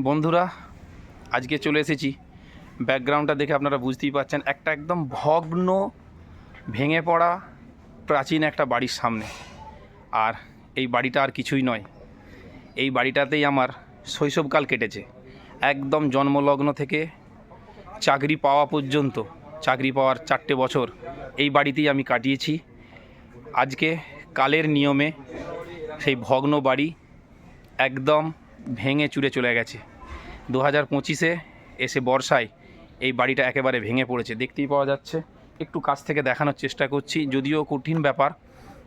বন্ধুরা, আজকে চলে এসেছি। ব্যাকগ্রাউন্ডটা দেখে আপনারা বুঝতেই পারছেন, একটা একদম ভগ্ন, ভেঙে পড়া, প্রাচীন একটা বাড়ির সামনে। আর এই বাড়িটা আর কিছুই নয়। এই বাড়িটাতেই আমার শৈশবকাল কেটেছে। একদম জন্মলগ্ন থেকে চাকরি পাওয়া পর্যন্ত, চাকরি পাওয়ার চারটে বছর এই বাড়িতেই আমি কাটিয়েছি। আজকে কালের নিয়মে সেই ভগ্ন বাড়ি একদম ভেঙে চুরে চলে গেছে। দু হাজার পঁচিশে এসে বর্ষায় এই বাড়িটা একেবারে ভেঙে পড়েছে। দেখতেই পাওয়া যাচ্ছে, একটু কাছ থেকে দেখানোর চেষ্টা করছি। যদিও কঠিন ব্যাপার,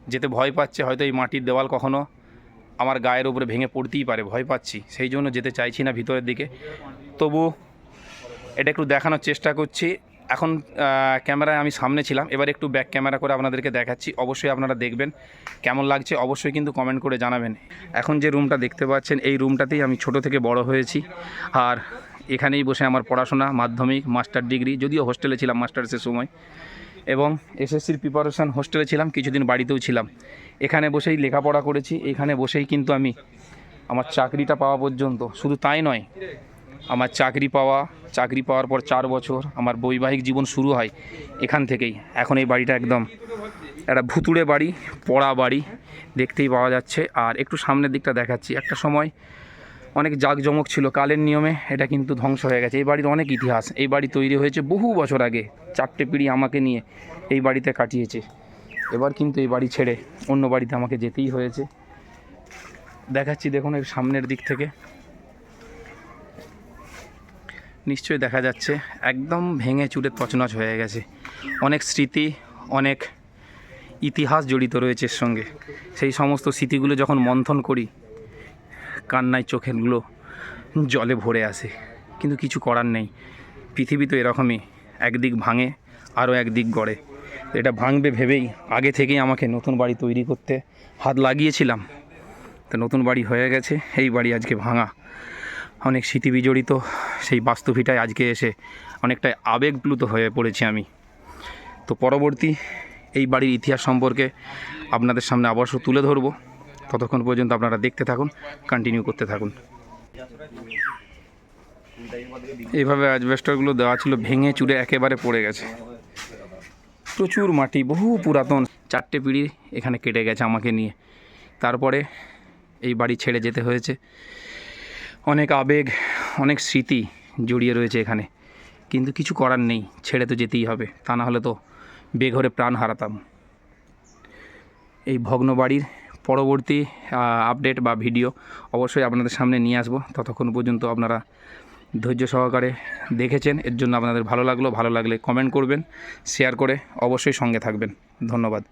যেতে ভয় পাচ্ছে, হয়তো এই মাটির দেওয়াল কখনো আমার গায়ের উপরে ভেঙে পড়তেই পারে, ভয় পাচ্ছি। সেই জন্য যেতে চাইছি না ভিতরের দিকে। তবু এটা একটু দেখানোর চেষ্টা করছি। এখন ক্যামেরায় আমি সামনে ছিলাম। এবার একটু ব্যাক ক্যামেরা করে আপনাদেরকে দেখাচ্ছি। অবশ্যই আপনারা দেখবেন। কেমন লাগছে অবশ্যই কিন্তু কমেন্ট করে জানাবেন। এখন যে রুমটা দেখতে পাচ্ছেন, এই রুমটাতেই আমি ছোট থেকে বড় হয়েছি। আর এখানেই বসে আমার পড়াশোনা, মাধ্যমিক মাস্টার ডিগ্রি যদিও হোস্টেলে ছিলাম মাস্টার্সের সময়। এবং এসএসসির প্রিপারেশান হোস্টেলে ছিলাম, কিছুদিন বাড়িতেও ছিলাম। এখানে বসেই লেখাপড়া করেছি। এখানে বসেই কিন্তু আমি আমার চাকরিটা পাওয়া পর্যন্ত। শুধু তাই নয় আমার চাকরি পাওয়া, চাকরি পাওয়ার পর চার বছর আমার বৈবাহিক জীবন শুরু হয় এখান থেকেই। এখন এই বাড়িটা একদম একটা ভুতুড়ে বাড়ি, পড়া বাড়ি দেখতেই পাওয়া যাচ্ছে। আর একটু সামনের দিকটা দেখাচ্ছি। একটা সময় অনেক জাঁকজমক ছিল কালের নিয়মে, এটা কিন্তু ধ্বংস হয়ে গেছে। এই বাড়ির অনেক ইতিহাস। এই বাড়ি তৈরি হয়েছে বহু বছর আগে। চারটে পিঁড়ি আমাকে নিয়ে এই বাড়িতে কাটিয়েছে। এবার কিন্তু এই বাড়ি ছেড়ে অন্য বাড়িতে আমাকে যেতেই হয়েছে। দেখাচ্ছি দেখুন এর সামনের দিক থেকে। নিশ্চয়ই দেখা যাচ্ছে, একদম ভেঙে চুরে তছনছ হয়ে গেছে। অনেক স্মৃতি, অনেক ইতিহাস জড়িত রয়েছে এর সঙ্গে। সেই সমস্ত স্মৃতিগুলো যখন মন্থন করি, কান্নায় চোখেরগুলো জলে ভরে আসে। কিন্তু কিছু করার নেই। পৃথিবী তো এরকমই, একদিক ভাঙে, আরও একদিক গড়ে। এটা ভাঙবে ভেবেই, আগে থেকেই আমাকে নতুন বাড়ি তৈরি করতে হাত লাগিয়েছিলাম। তো নতুন বাড়ি হয়ে গেছে, এই বাড়ি আজকে ভাঙা। অনেক স্মৃতি বিজড়িত সেই বাস্তুভিটায় আজকে এসে অনেকটাই আবেগপ্লুত হয়ে পড়েছি আমি। তো পরবর্তী এই বাড়ির ইতিহাস সম্পর্কে আপনাদের সামনে অবশ্য তুলে ধরবো। ততক্ষণ পর্যন্ত আপনারা দেখতে থাকুন কন্টিনিউ করতে থাকুন। এইভাবে অ্যাজবেস্টারগুলো দেওয়া ছিল, ভেঙে চুরে একেবারে পড়ে গেছে। প্রচুর মাটি, বহু পুরাতন। চারটে পিঁড়ি এখানে কেটে গেছে আমাকে নিয়ে। তারপরে এই বাড়ি ছেড়ে যেতে হয়েছে। অনেক আবেগ, অনেক স্মৃতি জড়িয়ে রয়েছে এখানে। কিন্তু কিছু করার নেই, ছেড়ে তো যেতেই হবে, তা না হলে তো বেঘরে প্রাণ হারাতাম। এই ভগ্ন বাড়ির পরবর্তী আপডেট বা ভিডিও অবশ্যই আপনাদের সামনে নিয়ে আসব। ততক্ষণ পর্যন্ত আপনারা ধৈর্য সহকারে দেখেছেন, এর জন্য আপনাদের ভালো লাগল। ভালো লাগলে কমেন্ট করবেন শেয়ার করে অবশ্যই সঙ্গে থাকবেন। ধন্যবাদ।